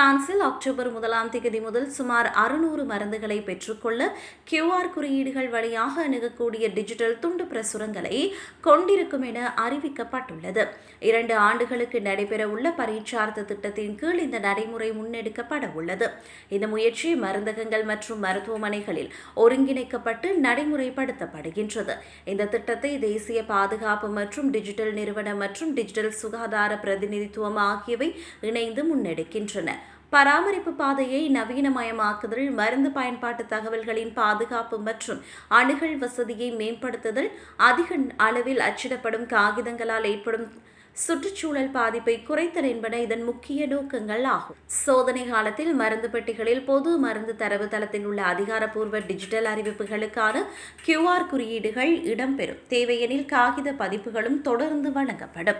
பிரான்சில் அக்டோபர் முதலாம் தேதி முதல் சுமார் அறுநூறு மருந்துகளை பெற்றுக்கொள்ள கியூஆர் குறியீடுகள் வழியாக அணுகக்கூடிய டிஜிட்டல் துண்டு பிரசுரங்களை கொண்டிருக்கும் என அறிவிக்கப்பட்டுள்ளது. இரண்டு ஆண்டுகளுக்கு நடைபெறவுள்ள பரீட்சார்த்த திட்டத்தின் கீழ் இந்த நடைமுறை முன்னெடுக்கப்பட உள்ளது. இந்த முயற்சி மருந்தகங்கள் மற்றும் மருத்துவமனைகளில் ஒருங்கிணைக்கப்பட்டு நடைமுறைப்படுத்தப்படுகின்றது. இந்த திட்டத்தை தேசிய பாதுகாப்பு மற்றும் டிஜிட்டல் நிறுவனம் மற்றும் டிஜிட்டல் சுகாதார பிரதிநிதித்துவம் ஆகியவை இணைந்து முன்னெடுக்கின்றன. பராமரிப்பு பாதையை நவீனமயமாக்குதல் மருந்து பயன்பாட்டு தகவல்களின் பாதுகாப்பு மற்றும் அணுகல் வசதியை மேம்படுத்துதல் அதிக அளவில் அச்சிடப்படும் காகிதங்களால் ஏற்படும் சுற்றுச்சூழல் பாதிப்பை குறைத்தல் என்பன இதன் முக்கிய நோக்கங்கள் ஆகும். சோதனை காலத்தில் மருந்து பெட்டிகளில் பொது மருந்து தரவு தளத்தில் உள்ள அதிகாரப்பூர்வ டிஜிட்டல் அறிவிப்புகளுக்கான கியூஆர் குறியீடுகள் இடம்பெறும். தேவையெனில் காகித பதிப்புகளும் தொடர்ந்து வழங்கப்படும்.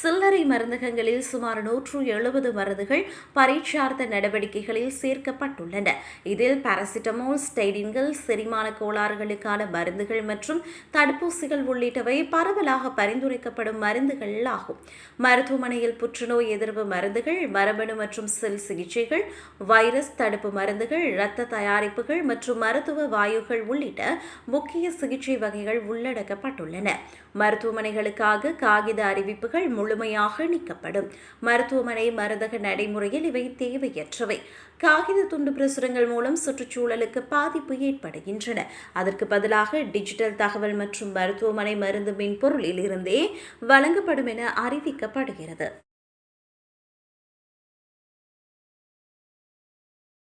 சில்லறை மருந்தகங்களில் சுமார் நூற்று எழுபது மருந்துகள் பரீட்சார்த்த நடவடிக்கைகளில் சேர்க்கப்பட்டுள்ளன. இதில் பாராசிட்டமோல் ஸ்டைடின்கள் செரிமான கோளாறுகளுக்கான மருந்துகள் மற்றும் தடுப்பூசிகள் உள்ளிட்டவை பரவலாக பரிந்துரைக்கப்படும் மருந்துகள் ஆகும். மருத்துவமனையில் புற்றுநோய் எதிர்ப்பு மருந்துகள் மரபணு மற்றும் செல் சிகிச்சைகள் வைரஸ் தடுப்பு மருந்துகள் இரத்த தயாரிப்புகள் மற்றும் மருத்துவ வாயுகள் உள்ளிட்ட முக்கிய சிகிச்சை வகைகள் உள்ளடக்கப்பட்டுள்ளன. மருத்துவமனைகளுக்காக காகித அறிவிப்புகள் முழுமையாக நீக்கப்படும். மருத்துவமனை மருந்தக நடைமுறையில் இவை தேவையற்றவை. காகித துண்டு பிரசுரங்கள் மூலம் சுற்றுச்சூழலுக்கு பாதிப்பு ஏற்படுகின்றன. அதற்கு பதிலாக டிஜிட்டல் தகவல் மற்றும் மருத்துவமனை மருந்து மென்பொருளில் இருந்தே வழங்கப்படும் என அறிவிக்கப்படுகிறது.